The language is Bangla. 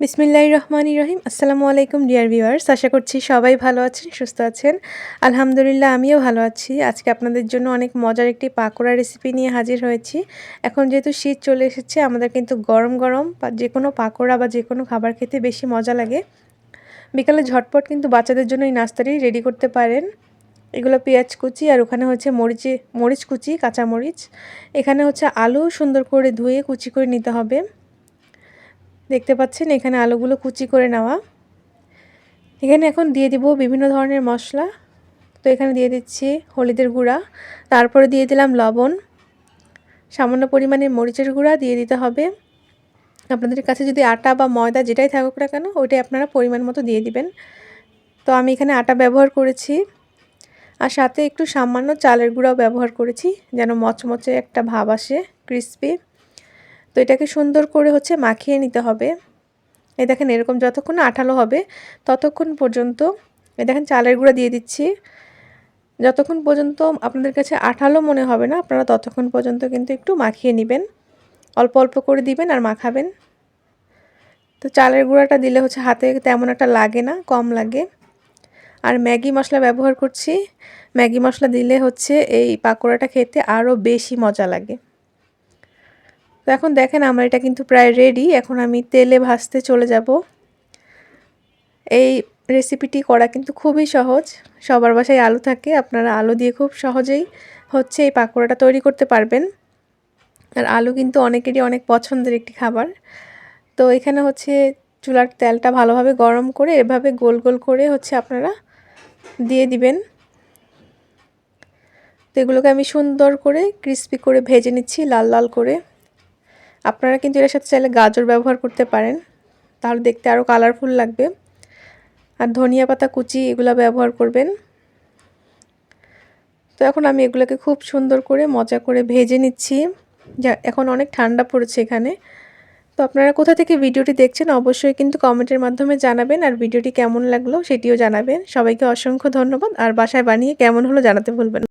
বিসমিল্লাহ রহমানি রহিম। আসসালামু আলাইকুম, ডিয়ার ভিউয়ার্স। আশা করছি সবাই ভালো আছেন, সুস্থ আছেন। আলহামদুলিল্লাহ, আমিও ভালো আছি। আজকে আপনাদের জন্য অনেক মজার একটি পাকোড়া রেসিপি নিয়ে হাজির হয়েছি। এখন যেহেতু শীত চলে এসেছে, আমাদের কিন্তু গরম গরম যে কোনো পাকোড়া বা যে কোনো খাবার খেতে বেশি মজা লাগে। বিকালে ঝটপট কিন্তু বাচ্চাদের জন্য এই নাস্তাটি রেডি করতে পারেন। এগুলো পেঁয়াজ কুচি আর ওখানে হচ্ছে মরিচে, মরিচ কুচি কাঁচা মরিচ এখানে হচ্ছে আলু সুন্দর করে ধুয়ে কুচি করে নিতে হবে। দেখতে পাচ্ছেন, এখানে আলুগুলো কুচি করে নেওয়া। এখানে এখন দিয়ে দিব বিভিন্ন ধরনের মশলা। তো এখানে দিয়ে দিচ্ছি হলুদের গুঁড়া, তারপরে দিয়ে দিলাম লবণ। সামান্য পরিমাণে মরিচের গুঁড়া দিয়ে দিতে হবে। আপনাদের কাছে যদি আটা বা ময়দা যেটাই থাকুক না কেন, ওইটাই আপনারা পরিমাণ মতো দিয়ে দিবেন। তো আমি এখানে আটা ব্যবহার করেছি। আর সাথে একটু সামান্য চালের গুঁড়াও ব্যবহার করেছি, যেন মচমচে একটা ভাব আসে, ক্রিসপি। তো এটাকে সুন্দর করে হচ্ছে মাখিয়ে নিতে হবে। এই দেখেন এরকম যতক্ষণ আঠালো হবে, ততক্ষণ পর্যন্ত, এই দেখেন চালের গুঁড়া দিয়ে দিচ্ছি। যতক্ষণ পর্যন্ত আপনাদের কাছে আঠালো মনে হবে না, আপনারা ততক্ষণ পর্যন্ত কিন্তু একটু মাখিয়ে নেবেন। অল্প অল্প করে দিবেন আর মাখাবেন। তো চালের গুঁড়াটা দিলে হচ্ছে হাতে তেমন একটা লাগে না, কম লাগে। আর ম্যাগি মশলা ব্যবহার করছি। ম্যাগি মশলা দিলে হচ্ছে এই পাকোড়াটা খেতে আরও বেশি মজা লাগে। তো এখন দেখেন আমার এটা কিন্তু প্রায় রেডি এখন আমি তেলে ভাজতে চলে যাব। এই রেসিপিটি করা কিন্তু খুবই সহজ, সবার বাসায় আলু থাকে, আপনারা আলু দিয়ে খুব সহজেই হচ্ছে এই পাকোড়াটা তৈরি করতে পারবেন। আর আলু কিন্তু অনেকেরই অনেক পছন্দের একটি খাবার। তো এখানে হচ্ছে চুলার তেলটা ভালোভাবে গরম করে এভাবে গোল গোল করে হচ্ছে আপনারা দিয়ে দিবেন। তো এগুলোকে আমি সুন্দর করে ক্রিস্পি করে ভেজে নিচ্ছি, লাল লাল করে। আপনারা কিন্তু এর সাথে চাইলে গাজর ব্যবহার করতে পারেন। তাহলে দেখতে আরও কালারফুল লাগবে। আর ধনিয়া পাতা, কুচি এগুলো ব্যবহার করবেন। তো এখন আমি এগুলোকে খুব সুন্দর করে মজা করে ভেজে নিচ্ছি। যা এখন অনেক ঠান্ডা পড়েছে এখানে। তো আপনারা কোথা থেকে ভিডিওটি দেখছেন অবশ্যই কিন্তু কমেন্টের মাধ্যমে জানাবেন। আর ভিডিওটি কেমন লাগল সেটিও জানাবেন। সবাইকে অসংখ্য ধন্যবাদ। আর বাসায় বানিয়ে কেমন হলো জানাতে ভুলবেন